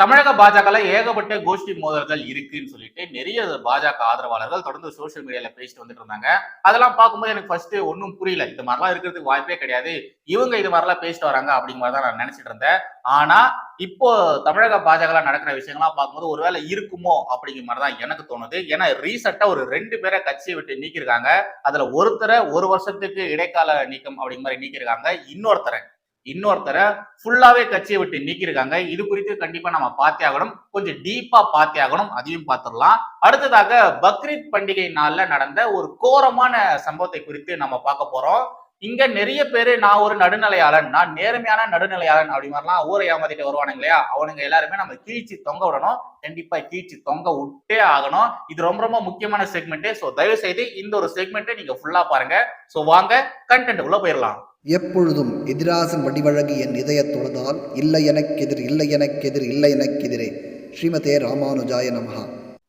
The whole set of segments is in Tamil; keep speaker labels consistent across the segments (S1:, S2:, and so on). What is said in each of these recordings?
S1: தமிழக பாஜகல ஏகப்பட்ட கோஷ்டி மோதல்கள் இருக்குன்னு சொல்லிட்டு நிறைய பாஜக ஆதரவாளர்கள் தொடர்ந்து சோஷியல் மீடியால பேசிட்டு வந்துட்டு இருந்தாங்க. அதெல்லாம் பார்க்கும்போது எனக்கு ஃபர்ஸ்ட் ஒன்றும் புரியல. இது மாதிரிலாம் இருக்கிறதுக்கு வாய்ப்பே கிடையாது. இவங்க இது மாதிரிலாம் பேசிட்டு வராங்க அப்படிங்கிற மாதிரி தான் நான் நினைச்சிட்டு இருந்தேன். ஆனா இப்போ தமிழக பாஜக நடக்கிற விஷயங்கள்லாம் பார்க்கும்போது ஒருவேளை இருக்குமோ அப்படிங்கிற மாதிரி தான் எனக்கு தோணுது. ஏன்னா ரீசெண்டா ஒரு ரெண்டு பேரை கட்சியை விட்டு நீக்கிருக்காங்க அதுல ஒருத்தரை ஒரு வருஷத்துக்கு இடைக்கால நீக்கம் அப்படிங்கிற மாதிரி நீக்கியிருக்காங்க. இன்னொருத்தரை இன்னொருத்தரை ஃபுல்லாவே கட்சியை விட்டு நீக்கியிருக்காங்க. இது குறித்து கண்டிப்பா நம்ம பார்த்தே ஆகணும். கொஞ்சம் டீப்பா பார்த்தே ஆகணும். அதையும் பார்த்துடலாம். அடுத்ததாக பக்ரீத் பண்டிகை நாள்ல நடந்த ஒரு கோரமான சம்பவத்தை குறித்து நம்ம பார்க்க போறோம். இங்க நிறைய பேரு நான் ஒரு நடுநிலையாளன் நான் நேர்மையான நடுநிலையாளன் அப்படி மாதிரிலாம் ஊரை ஏமாத்திட்டு வருவானுங்க இல்லையா? அவனுங்க எல்லாருமே நம்ம கீழ்ச்சி தொங்க விடணும். கண்டிப்பா கீழ்ச்சி தொங்க விட்டே ஆகணும். இது ரொம்ப ரொம்ப முக்கியமான செக்மெண்ட் ஸோ தயவு செய்து இந்த ஒரு செக்மெண்ட்டை நீங்க ஃபுல்லா பாருங்க. ஸோ வாங்க கண்டென்ட் உள்ள போயிடலாம்.
S2: எப்பொழுதும் எதிராசன் வடிவழகி என் இதய தொழுதால் இல்லை எனக்கெதிர் இல்லை எனக்கெதிர் இல்லை எனக்கெதிரே. ஸ்ரீமதே ராமானுஜாய நமஹா.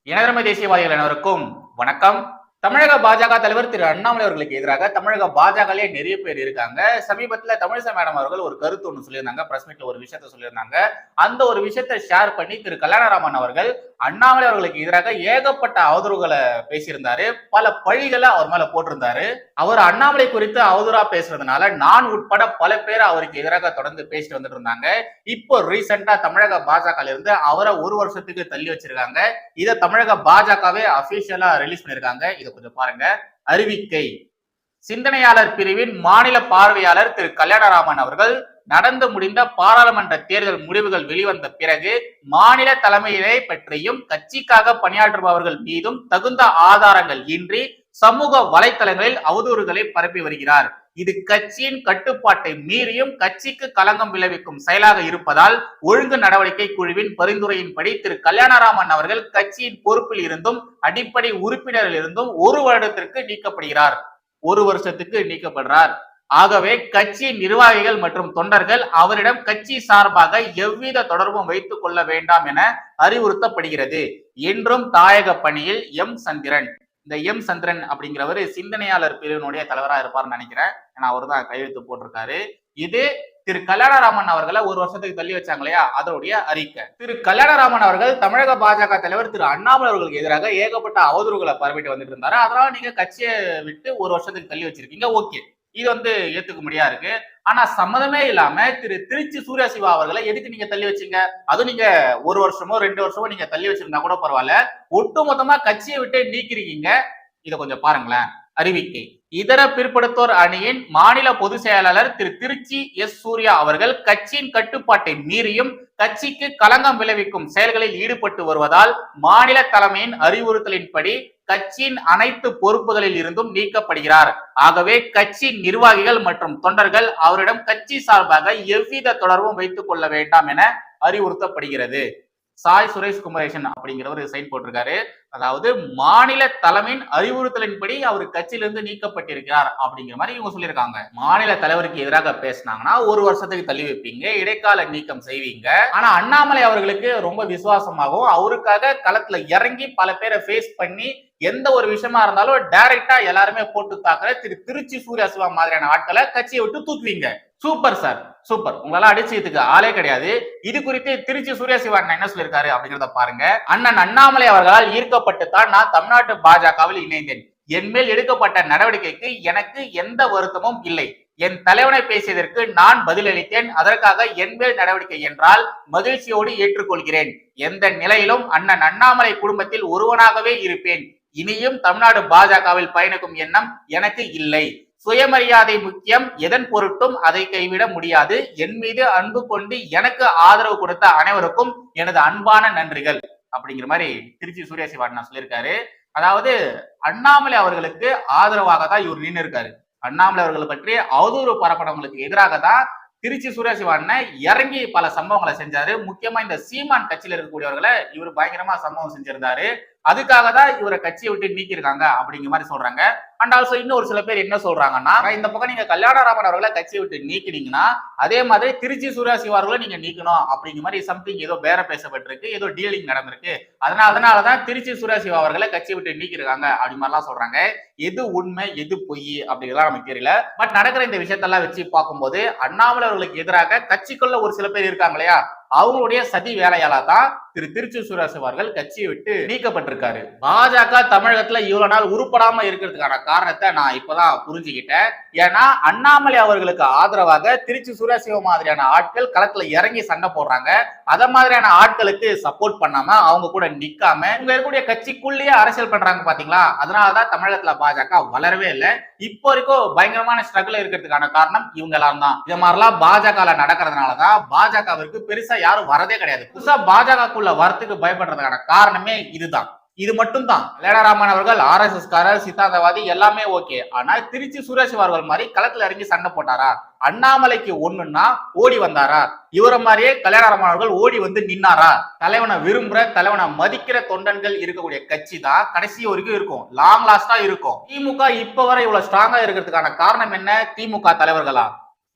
S1: இனதர்ம தேசியவாதிகள் அனைவருக்கும் வணக்கம். தமிழக பாஜக தலைவர் திரு அண்ணாமலை அவர்களுக்கு எதிராக தமிழக பாஜகலே நிறைய பேர் இருக்காங்க. சமீபத்துல தமிழிசை மேடம் அவர்கள் ஒரு கருத்து ஒன்று சொல்லியிருந்தாங்க பிரஸ் மீட்ல ஒரு விஷயத்த சொல்லியிருந்தாங்க. அந்த ஒரு விஷயத்தை ஷேர் பண்ணி திரு கல்யாணராமன் அவர்கள் அண்ணாமலை அவர்களுக்கு எதிராக ஏகப்பட்ட அவதூறுகளை பேசியிருந்தாரு. பல பழிகளை அவர் மேல போட்டிருந்தாரு. அவர் அண்ணாமலை குறித்து அவதூறா பேசுறதுனால நான் உட்பட பல பேர் அவருக்கு எதிராக தொடர்ந்து பேசிட்டு வந்துட்டு இருந்தாங்க. இப்போ ரீசெண்டா தமிழக பாஜக இருந்து அவரை ஒரு வருஷத்துக்கு தள்ளி வச்சிருக்காங்க. இதை தமிழக பாஜகவே அபிஷியலா ரிலீஸ் பண்ணிருக்காங்க இதை கொஞ்சம் பாருங்க. அறிவிக்கை. சிந்தனையாளர் பிரிவின் மாநில பார்வையாளர் திரு கல்யாணராமன் அவர்கள் நடந்து முடிந்த பாராளுமன்ற தேர்தல் முடிவுகள் வெளிவந்த பிறகு மாநில தலைமையினை பற்றியும் கட்சிக்காக பணியாற்றுபவர்கள் மீதும் தகுந்த ஆதாரங்கள் இன்றி சமூக வலைத்தளங்களில் அவதூறுகளை பரப்பி வருகிறார். இது கட்சியின் கட்டுப்பாட்டை மீறியும் கட்சிக்கு களங்கம் விளைவிக்கும் செயலாக இருப்பதால் ஒழுங்கு நடவடிக்கை குழுவின் பரிந்துரையின்படி திரு கல்யாணராமன் அவர்கள் கட்சியின் பொறுப்பில் இருந்தும் அடிப்படை உறுப்பினரில் இருந்தும் ஒரு வருடத்திற்கு நீக்கப்படுகிறார். ஒரு வருஷத்துக்கு நீக்கப்படுறார். ஆகவே கட்சி நிர்வாகிகள் மற்றும் தொண்டர்கள் அவரிடம் கட்சி சார்பாக எவ்வித தொடர்பும் வைத்துக் கொள்ள வேண்டாம் என அறிவுறுத்தப்படுகிறது. என்றும் தாயக பணியில் எம் சந்திரன். இந்த எம் சந்திரன் அப்படிங்கிறவர் சிந்தனையாளர் பிரிவினுடைய தலைவராக இருப்பார்னு நினைக்கிறேன். ஏன்னா அவர் தான் கையெழுத்து போட்டிருக்காரு. இது திரு கல்யாணராமன் அவர்களை ஒரு வருஷத்துக்கு தள்ளி வச்சாங்க இல்லையா? அதனுடைய அறிக்கை. திரு கல்யாணராமன் அவர்கள் தமிழக பாஜக தலைவர் திரு அண்ணாமலை அவர்களுக்கு எதிராக ஏகப்பட்ட அவதூறுகளை பரவிட்டு வந்துட்டு இருந்தாரு. அதனால நீங்க கட்சியை விட்டு ஒரு வருஷத்துக்கு தள்ளி வச்சிருக்கீங்க. ஓகே. இது வந்து ஏத்துக்க முடியா இருக்கு. ஆனா சம்மதமே இல்லாம திரு திருச்சி சூர்யா சிவா அவர்களை எதுக்கு நீங்க தள்ளி வச்சீங்க? அதுவும் நீங்க ஒரு வருஷமோ ரெண்டு வருஷமோ நீங்க தள்ளி வச்சிருந்தா கூட பரவாயில்ல. ஒட்டு மொத்தமா கட்சியை விட்டு நீக்கிருக்கீங்க. இதை கொஞ்சம் பாருங்களேன். அறிவிக்கை இதர பிற்படுத்தோர் அணியின் மாநில பொதுச் செயலாளர் திரு திருச்சி எஸ். சூர்யா அவர்கள் கட்சியின் கட்டுப்பாட்டை மீறியும் கட்சிக்கு களங்கம் விளைவிக்கும் செயல்களில் ஈடுபட்டு வருவதால் மாநில தலைமையின் அறிவுறுத்தலின்படி கட்சியின் அனைத்து பொறுப்புகளில் இருந்தும் நீக்கப்படுகிறார். ஆகவே கட்சி நிர்வாகிகள் மற்றும் தொண்டர்கள் அவரிடம் கட்சி சார்பாக எவ்வித தொடர்பும் வைத்துக் கொள்ள வேண்டாம் என அறிவுறுத்தப்படுகிறது. சாய் சுரேஷ் குமரேசன் அப்படிங்கிறவர் சைன் போட்டிருக்காரு. அதாவது மாநில தலைமையின் அறிவுறுத்தலின்படி அவர் கட்சியிலிருந்து நீக்கப்பட்டிருக்கிறார் அப்படிங்கிற மாதிரி இவங்க சொல்லியிருக்காங்க. மாநில தலைவருக்கு எதிராக பேசினாங்கன்னா ஒரு வருஷத்துக்கு தள்ளி வைப்பீங்க இடைக்கால நீக்கம் செய்வீங்க. ஆனா அண்ணாமலை அவர்களுக்கு ரொம்ப விசுவாசமாகவும் அவருக்காக களத்துல இறங்கி பல பேரை ஃபேஸ் பண்ணி எந்த ஒரு விஷயமா இருந்தாலும் டைரக்டா எல்லாருமே போட்டு தாக்குற திரு திருச்சி சூர்யா சிவா மாதிரியான ஆட்களை கட்சியை விட்டு தூக்குவீங்க. Super sir super. உங்களால அடிச்சதுக்கு ஆளே கிடையாது. இது குறித்து திருச்சி சூர்யா சிவா என்ன சொல்லியிருக்காரு அப்படிங்கிறத பாருங்க. அண்ணன் அண்ணாமலை அவர்களால் ஈர்க்க தான் நான் தமிழ்நாட்டு பாஜகவில் இணைந்தேன். என் மேல் எடுக்கப்பட்ட நடவடிக்கைக்கு எனக்கு எந்த வருத்தமும் இல்லை. என் தலைவனை பேசியதற்கு நான் பதிலளித்தேன். அதற்காக என் மேல் நடவடிக்கை என்றால் மகிழ்ச்சியோடு ஏற்றுக்கொள்கிறேன். எந்த நிலையிலும் அண்ணன் அண்ணாமலை குடும்பத்தில் ஒருவனாகவே இருப்பேன். இனியும் தமிழ்நாடு பாஜகவில் பயணிக்கும் எண்ணம் எனக்கு இல்லை. சுயமரியாதை முக்கியம். எதன் பொருட்டும் அதை கைவிட முடியாது. என் மீது அன்பு கொண்டு எனக்கு ஆதரவு கொடுத்த அனைவருக்கும் எனது அன்பான நன்றிகள். அப்படிங்கிற மாதிரி திருச்சி சூர்யா சிவாண்ணா சொல்லியிருக்காரு. அதாவது அண்ணாமலை அவர்களுக்கு ஆதரவாக தான் இவர் நின்று இருக்காரு அண்ணாமலை அவர்களை பற்றி அவதூறு பரப்படவங்களுக்கு எதிராக தான் திருச்சி சூர்யா சிவாண்ண இறங்கி பல சம்பவங்களை செஞ்சாரு. முக்கியமா இந்த சீமான் கட்சியில இருக்கக்கூடியவர்களை இவர் பயங்கரமா சம்பவம் செஞ்சிருந்தாரு. அதுக்காக தான் இவரை கட்சியை விட்டு நீக்கியிருக்காங்க அப்படிங்கிற மாதிரி சொல்றாங்க. அண்ட் ஆல்சோ இன்னும் ஒரு சில பேர் என்ன சொல்றாங்கன்னா இந்த பக்கம் நீங்க கல்யாணராமன் அவர்களை கட்சியை விட்டு நீக்கினீங்கன்னா அதே மாதிரி திருச்சி சூர்யா சிவார்களை நீங்க நீக்கணும் அப்படிங்கிற மாதிரி சம்திங் ஏதோ பேர பேசப்பட்டிருக்கு ஏதோ டீலிங் நடந்திருக்கு. அதனால அதனாலதான் திருச்சி சூர்யா சிவா அவர்களை கட்சியை விட்டு நீக்கிருக்காங்க அப்படி மாதிரிலாம் சொல்றாங்க. எது உண்மை எது பொய் அப்படிங்கிறதா நமக்கு தெரியல. பட் நடக்கிற இந்த விஷயத்தெல்லாம் வச்சு பார்க்கும்போது அண்ணாமலை அவர்களுக்கு எதிராக கட்சிக்குள்ள ஒரு சில பேர் இருக்காங்க இல்லையா? அவங்களுடைய சதி வேலையால தான் திரு திருச்சி சுரேஷ் அவர்கள் கட்சியை விட்டு நீக்கப்பட்டிருக்காரு. பாஜக தமிழகத்துல இவ்வளவு நாள் உருப்படாம இருக்கிறதுக்கான காரணத்தை நான் இப்பதான் புரிஞ்சுக்கிட்டேன். ஏன்னா அண்ணாமலை அவர்களுக்கு ஆதரவாக திருச்சி சுரேசிவ மாதிரியான ஆட்கள் களத்துல இறங்கி சண்டை போடுறாங்க. அத மாதிரியான ஆட்களுக்கு சப்போர்ட் பண்ணாம அவங்க கூட நிக்காம இங்க இருக்கக்கூடிய கட்சிக்குள்ளேயே அரசியல் பண்றாங்க பாத்தீங்களா? அதனாலதான் தமிழகத்துல பாஜக வளரவே இல்லை. இப்போ வரைக்கும் பயங்கரமான ஸ்ட்ரகிள் இருக்கிறதுக்கான காரணம் இவங்க எல்லாம் தான். இது மாதிரிலாம் பாஜக நடக்கிறதுனாலதான் பாஜகவிற்கு பெருசா யாரும் வரதே கிடையாது. புதுசா பாஜகக்குள்ள வரத்துக்கு பயப்படுறதுக்கான காரணமே இதுதான். இது மட்டும் தான் கல்யாணராமன் அவர்கள் ஆர் எஸ் எஸ் காரர் சித்தாந்தவாதி எல்லாமே ஓகே. ஆனா திருச்சி சுரேஷ் அவர்கள் மாதிரி களத்துல இறங்கி சண்டை போட்டாரா? அண்ணாமலைக்கு ஒண்ணுன்னா ஓடி வந்தாரா? இவர மாதிரியே கல்யாணராமன் அவர்கள் ஓடி வந்து நின்னாரா? தலைவனை விரும்புற தலைவனை மதிக்கிற தொண்டன்கள் இருக்கக்கூடிய கட்சி தான் கடைசி வரைக்கும் இருக்கும். லாங் லாஸ்டா இருக்கும். திமுக இப்ப வரை இவ்வளவு ஸ்ட்ராங்கா இருக்கிறதுக்கான காரணம் என்ன? திமுக தலைவர்களா?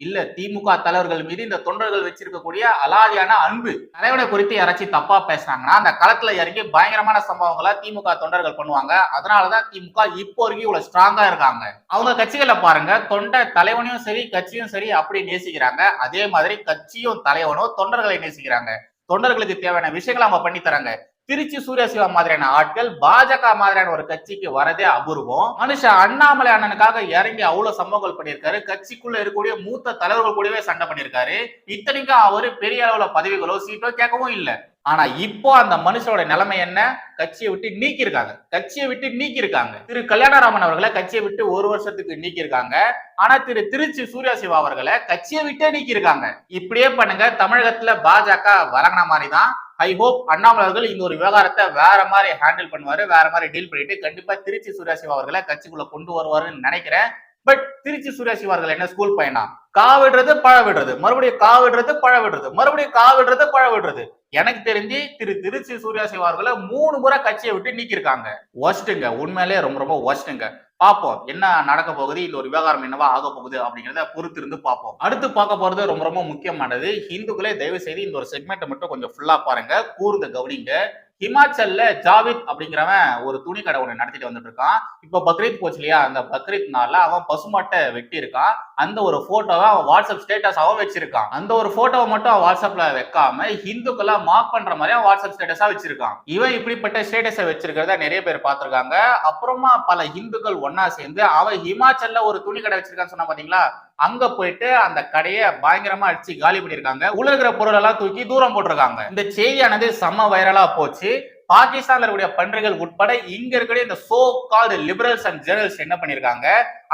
S1: இல்ல திமுக தலைவர்கள் மீது இந்த தொண்டர்கள் வச்சிருக்கக்கூடிய அலாதியான அன்பு. தலைவனை குறித்து யாராச்சும் தப்பா பேசுனாங்கன்னா அந்த களத்துல இறங்கி பயங்கரமான சம்பவங்களை திமுக தொண்டர்கள் பண்ணுவாங்க. அதனாலதான் திமுக இப்போ வரைக்கும் இவ்வளவு ஸ்ட்ராங்கா இருக்காங்க. அவங்க கட்சிகளை பாருங்க தொண்டை தலைவனையும் சரி கட்சியும் சரி அப்படி நேசிக்கிறாங்க. அதே மாதிரி கட்சியும் தலைவனும் தொண்டர்களை நேசிக்கிறாங்க. தொண்டர்களுக்கு தேவையான விஷயங்களை அவங்க பண்ணி தராங்க திருச்சி சூர்யா சிவா மாதிரியான ஆட்கள் பாஜக மாதிரியான ஒரு கட்சிக்கு வரதே அபூர்வம். மனுஷன் அண்ணாமலை அண்ணனுக்காக இறங்கி அவ்வளவு சம்பவங்கள் பண்ணியிருக்காரு. கட்சிக்குள்ள இருக்கக்கூடிய மூத்த தலைவர்கள் கூடவே சண்டை பண்ணியிருக்காரு. இத்தனைக்கும் அவரு பெரிய அளவுல பதவிகளோ சீட்டோ கேட்கவும் இல்லை. ஆனா இப்போ அந்த மனுஷனோட நிலைமை என்ன? கட்சியை விட்டு நீக்கியிருக்காங்க. கட்சியை விட்டு நீக்கியிருக்காங்க. திரு கல்யாணராமன் அவர்களை கட்சியை விட்டு ஒரு வருஷத்துக்கு நீக்கியிருக்காங்க. ஆனா திரு திருச்சி சூர்யா சிவா அவர்களை கட்சியை விட்டே நீக்கியிருக்காங்க. இப்படியே பண்ணுங்க தமிழகத்துல பாஜக வழங்கின மாதிரி தான் ஐ ஹோப் அண்ணாமலை அவர்கள் இந்த ஒரு விவகாரத்தை வேற மாதிரி ஹேண்டில் பண்ணுவாரு வேற மாதிரி டீல் பண்ணிட்டு கண்டிப்பா திருச்சி சூர்யாசிவா அவர்களை கட்சிக்குள்ள கொண்டு வருவாருன்னு நினைக்கிறேன். பட் திருச்சி சூர்யா சிவா அவர்கள் என்ன ஸ்கூல் பையனா? கா விடுறது பழ விடுறது மறுபடியும் கா விடுறது பழ விடுறது மறுபடியும் கா விடுறது பழ விடுறது எனக்கு தெரிஞ்சு திரு திருச்சி சூர்யா சிவா மூணு முறை கட்சியை விட்டு நீக்கியிருக்காங்க. ஒஸ்ட்டுங்க உண்மையிலே ரொம்ப ரொம்ப ஒஸ்ட்டுங்க பார்ப்போம். என்ன நடக்க போகுது? இந்த ஒரு விவகாரம் என்னவா ஆக போகுது அப்படிங்கிறத பொறுத்து இருந்து பார்ப்போம். அடுத்து பார்க்க போறது ரொம்ப ரொம்ப முக்கியமானது. இந்துக்களே தயவு செய்து இந்த ஒரு செக்மெண்ட்டை மட்டும் கொஞ்சம் ஃபுல்லா பாருங்க. கூர்ந்து கவனிங்க. ஹிமாச்சல்ல ஜாவித் அப்படிங்கிறவன் ஒரு துணி கடை ஒன்று நடத்திட்டு வந்துட்டு இருக்கான். இப்போ பக்ரீத் போச்சு இல்லையா? அந்த பக்ரீத் நாள்ல அவன் பசுமாட்டை வெட்டி இருக்கான். அந்த ஒரு போட்டோவை அவன் வாட்ஸ்அப் ஸ்டேட்டஸாவும் வச்சிருக்கான். அந்த ஒரு போட்டோவை மட்டும் அவன் வாட்ஸ்அப்ல வைக்காம ஹிந்துக்களா மார்க் பண்ற மாதிரி அவன் வாட்ஸ்அப் ஸ்டேட்டஸா வச்சிருக்கான். இவன் இப்படிப்பட்ட ஸ்டேட்டஸை வச்சிருக்கிறத நிறைய பேர் பார்த்திருக்காங்க. அப்புறமா பல ஹிந்துக்கள் ஒன்னா சேர்ந்து அவன் ஹிமாச்சல்ல ஒரு துணி கடை வச்சிருக்கான்னு சொன்னா பாத்தீங்களா? அங்க போயிட்டு அந்த கடையை பயங்கரமா அடிச்சு காலி பண்ணிருக்காங்க உள்ள இருக்கிற பொருள் எல்லாம் தூக்கி தூரம் போட்டிருக்காங்க. இந்த செய்தியானது செம்ம வைரலா போச்சு. பாகிஸ்தான்ல இருக்கக்கூடிய பன்றிகள் உட்பட இங்க இருக்கக்கூடிய இந்த so called liberals and generals என்ன பண்ணிருக்காங்க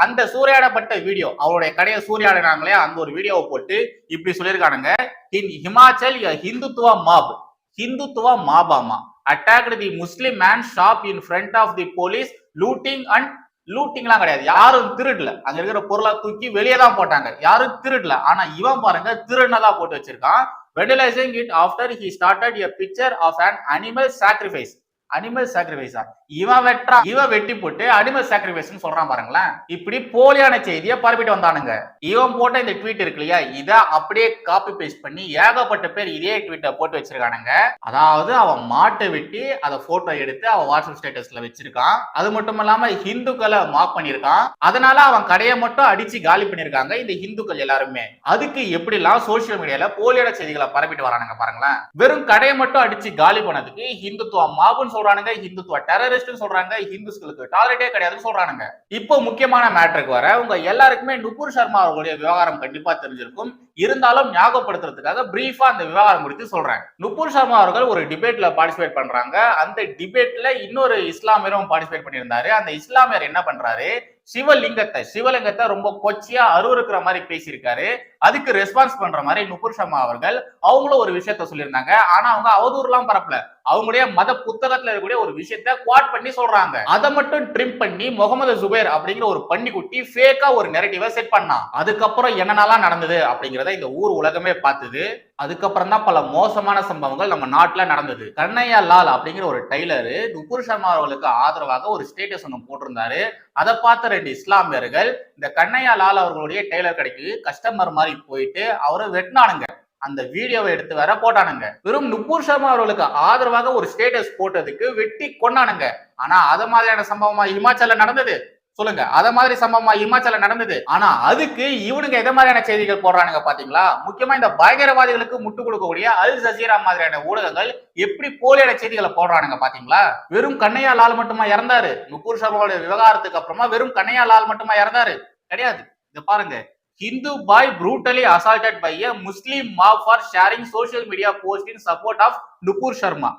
S1: அந்த சூறையாடப்பட்ட வீடியோ அவருடைய கடையை சூறையாடினாங்களே அந்த ஒரு வீடியோவை போட்டு இப்படி சொல்லியிருக்கானுங்க. In Himachal Hindutva mob Hindutva மாபாமா attacked the Muslim man shop in front of the police looting and லூட்டிங்லாம் கிடையாது. யாரும் திருடல. அங்க இருக்கிற பொருளை தூக்கி வெளியே தான் போட்டாங்க. யாரும் திருடல. ஆனா இவன் பாருங்க திருடனதா போட்டு வச்சிருக்கான். Vandalizing it after he started a picture of an animal sacrifice animal சாக்ரிஃபைஸா இவன் வெட்டா இவன் வெட்டி போட்டு அனிமல் சாக்ரிஃபைஸ் சொல்றான் பாருங்களேன். இப்படி போலியான செய்தியை பரப்பிட்டு வந்தானுங்க. இவன் போட்ட இந்த ட்வீட் இருக்கு இல்லையா? இதை அப்படியே காப்பி பேஸ்ட் பண்ணி ஏகப்பட்ட பேர் இதே ட்வீட்டை போட்டு வச்சிருக்கானுங்க. அதாவது அவன் மாட்டை வெட்டி அதை போட்டோ எடுத்து அவன் வாட்ஸ்அப் ஸ்டேட்டஸ்ல வச்சிருக்கான். அது மட்டும் இல்லாம ஹிந்துக்களை மார்க் பண்ணிருக்கான் அதனால அவன் கடையை மட்டும் அடிச்சு காலி பண்ணிருக்காங்க இந்த ஹிந்துக்கள் எல்லாருமே. அதுக்கு எப்படிலாம் சோசியல் மீடியால போலியான செய்திகளை பரப்பிட்டு வரானுங்க பாருங்களேன். வெறும் கடையை மட்டும் அடிச்சு காலி பண்ணதுக்கு ஹிந்துத்துவ மாபுன்னு சொல்றானுங்க ஹிந்துத்துவ. டெரரிஸ்ட் சொல்றாங்க ஹிந்துஸ்களுக்கு. டாலரேட்டே கிடையாதுன்னு சொல்றானுங்க. இப்போ முக்கியமான மேட்ருக்கு வர உங்க எல்லாருக்குமே நுபுர் சர்மா அவர்களுடைய விவகாரம் கண்டிப்பா தெரிஞ்சிருக்கும். இருந்தாலும் ஞாபகப்படுத்துறதுக்காக பிரீஃபா அந்த விவகாரம் குறித்து சொல்றேன் நுபுர் சர்மா அவர்கள் ஒரு டிபேட்ல பார்ட்டிசிபேட் பண்றாங்க. அந்த டிபேட்ல இன்னொரு இஸ்லாமியரும் பார்ட்டிசிபேட் பண்ணியிருந்தாரு. அந்த இஸ்லாமியர் என்ன பண்றாரு? சிவலிங்கத்தை சிவலிங்கத்தை ரொம்ப கொச்சியா அருவருக்கிற மாதிரி பேசியிருக்காரு. அதுக்கு ரெஸ்பான்ஸ் பண்ற மாதிரி நுபுர் சர்மா அவர்கள் அவங்களும் ஒரு விஷயத்த சொல்லியிருந்தாங்க. ஆனா அவங்க அவதூறுலாம் பரப்பல. அவங்களுடைய மத புத்தகத்துல இருக்கக்கூடிய ஒரு விஷயத்த குவாட் பண்ணி சொல்றாங்க. அதை மட்டும் ட்ரிம் பண்ணி முகமது சுபேர் அப்படிங்கிற ஒரு பன்னிக்குட்டி ஃபேக்கா ஒரு நெரட்டிவை செட் பண்ணான். அதுக்கப்புறம் என்னென்னலாம் நடந்தது தான் இந்த ஊர் உலகமே பார்த்தது. அதுக்கப்புறம் தான் பல மோசமான சம்பவங்கள் நம்ம நாட்டில் நடந்தது. கண்ணையா லால் அப்படிங்கிற ஒரு டெய்லரு நுபுர் சர்மா அவர்களுக்கு ஆதரவாக ஒரு ஸ்டேட்டஸ் ஒன்று போட்டிருந்தாரு. அதை பார்த்த ரெண்டு இஸ்லாமியர்கள் இந்த கண்ணையா லால் அவர்களுடைய டெய்லர் கடைக்கு கஸ்டமர் மாதிரி போயிட்டு அவரை வெட்டினானுங்க. அந்த வீடியோவை எடுத்து வேற போட்டானுங்க. வெறும் நுப்பூர் சர்மா அவர்களுக்கு ஆதரவாக ஒரு ஸ்டேட்டஸ் போட்டதுக்கு வெட்டி கொண்டானுங்க ஆனா அது மாதிரியான சம்பவமா இமாச்சல நடந்தது? சொல்லுங்க. அத மாதிரி சம்பவமா இமாச்சல நடந்தது. ஆனா அதுக்கு இவனுங்க எந்த மாதிரியான செய்திகள் போடுறானுங்க பாத்தீங்களா? முக்கியமா இந்த பயங்கரவாதிகளுக்கு முட்டு கொடுக்கக்கூடிய அல் ஜசீரா மாதிரியான ஊடகங்கள் எப்படி போலியான செய்திகளை போடுறானுங்க பாத்தீங்களா? வெறும் கண்ணையா லால் மட்டுமா இறந்தாரு? நுக்கூர் சர்மாவுடைய விவகாரத்துக்கு அப்புறமா வெறும் கண்ணையா லால் மட்டுமா இறந்தாரு? கிடையாது. இத பாருங்க. Hindu boy brutally assaulted by a Muslim mob for sharing social media post in support of Nupur Sharma.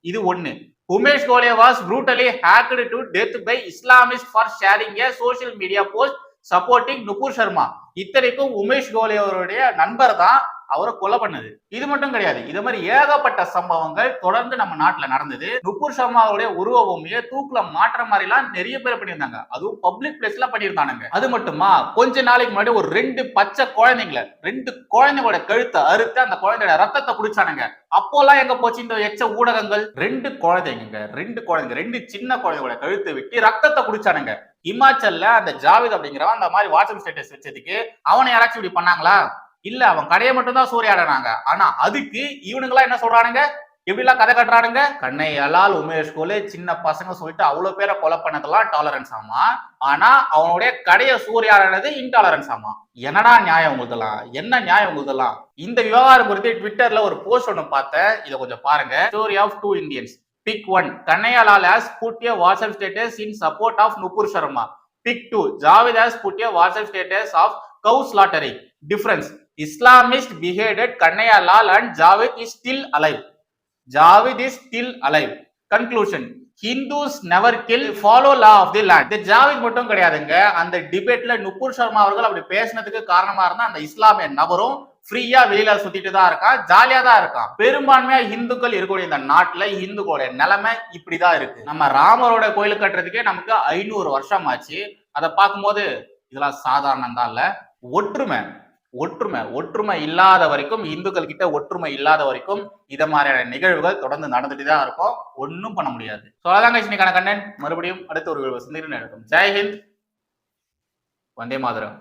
S1: இது ஒண்ணு. Umesh Kolhe was brutally hacked to death by Islamist for sharing a social media post supporting Nupur Sharma இத்தனைக்கும் உமேஷ் கோலே அவருடைய நண்பர் தான் அவரை கொலை பண்ணது. இது மட்டும் கிடையாது. இது மாதிரி ஏகப்பட்ட சம்பவங்கள் தொடர்ந்து நம்ம நாட்டுல நடந்தது. நுப்பூர் சர்மாவுடைய உருவ பொம்மையை தூக்குல மாற்ற மாதிரி எல்லாம் நிறைய பேர் பண்ணியிருந்தாங்க. அதுவும் பப்ளிக் பிளேஸ்ல பண்ணியிருந்தானுங்க. அது மட்டுமா? கொஞ்ச நாளைக்கு முன்னாடி ஒரு ரெண்டு பச்சை குழந்தைங்கள ரெண்டு குழந்தைங்களோட கழுத்தை அறுத்து அந்த குழந்தையோட ரத்தத்தை குடிச்சானுங்க. அப்போல்லாம் எங்க போச்சு? இந்த எச்ச ஊடகங்கள். ரெண்டு குழந்தைங்க ரெண்டு குழந்தைங்க ரெண்டு சின்ன குழந்தைங்களோட கழுத்தை வெட்டி ரத்தத்தை குடிச்சானுங்க. இமாச்சல்ல அந்த ஜாவித் அப்படிங்கிறவன் அந்த மாதிரி வாட்ஸ்அப் ஸ்டேட்டஸ் வச்சதுக்கு அவனை யாராச்சும் இப்படி பண்ணாங்களா? இல்ல அவன் கடையை மட்டும்தான் தான் ஆனா அதுக்கு இவனுங்களா என்ன சொல்றானுங்க? எப்படி எல்லாம் கதை கட்டுறானுங்க? கண்ணை அலால் உமேஷ் கோலே சின்ன பசங்க சொல்லிட்டு அவ்வளவு பேரை கொலை பண்ணதெல்லாம் டாலரன்ஸ் ஆமா. ஆனா அவனுடைய கடையை சூறையாடினது இன்டாலரன்ஸ் ஆமா. என்னடா நியாயம் உங்களுதெல்லாம்? என்ன நியாயம் உங்களுதெல்லாம்? இந்த விவகாரம் குறித்து ட்விட்டர்ல ஒரு போஸ்ட் ஒன்று பார்த்தேன். இதை கொஞ்சம் பாருங்க. Story of two Indians pic one Kanhaiyalal has put a WhatsApp status in support of Nupur Sharma pic two Javed has put WhatsApp status of cow slaughtering difference Islamist beheaded Kanhaiyalal and Javed is still alive Javed is still alive conclusion Hindus never kill follow law of the land இந்த ஜாவித் மட்டும் கிடையாதுங்க. அந்த டிபேட்ல நுப்பூர் சர்மா அவர்கள் அப்படி பேசினதுக்கு காரணமா இருந்தா அந்த இஸ்லாமிய நபரும் ஃப்ரீயா வெளியில சுத்திட்டு தான் இருக்கான் ஜாலியா தான் இருக்கான். பெரும்பான்மையா இந்துக்கள் இருக்கக்கூடிய இந்த நாட்டுல இந்துக்களுடைய நிலைமை இப்படிதான் இருக்கு. நம்ம ராமரோட கோயில் கட்டுறதுக்கே நமக்கு ஐநூறு வருஷம் ஆச்சு அதை பார்க்கும்போது இதெல்லாம் சாதாரணம் தான் இல்ல. ஒற்றுமை. ஒற்றுமை ஒற்றுமை இல்லாத வரைக்கும் இந்துக்கள் கிட்ட ஒற்றுமை இல்லாத வரைக்கும் இத மாதிரியான நிகழ்வுகள் தொடர்ந்து நடந்துட்டு தான் இருக்கும். ஒன்றும் பண்ண முடியாது. சோழதாங்க இன்னைக்கான கண்ணன் மறுபடியும் அடுத்த ஒரு சந்திரன் நடக்கும் ஜெய்ஹிந்த் வந்தே மாதரம்.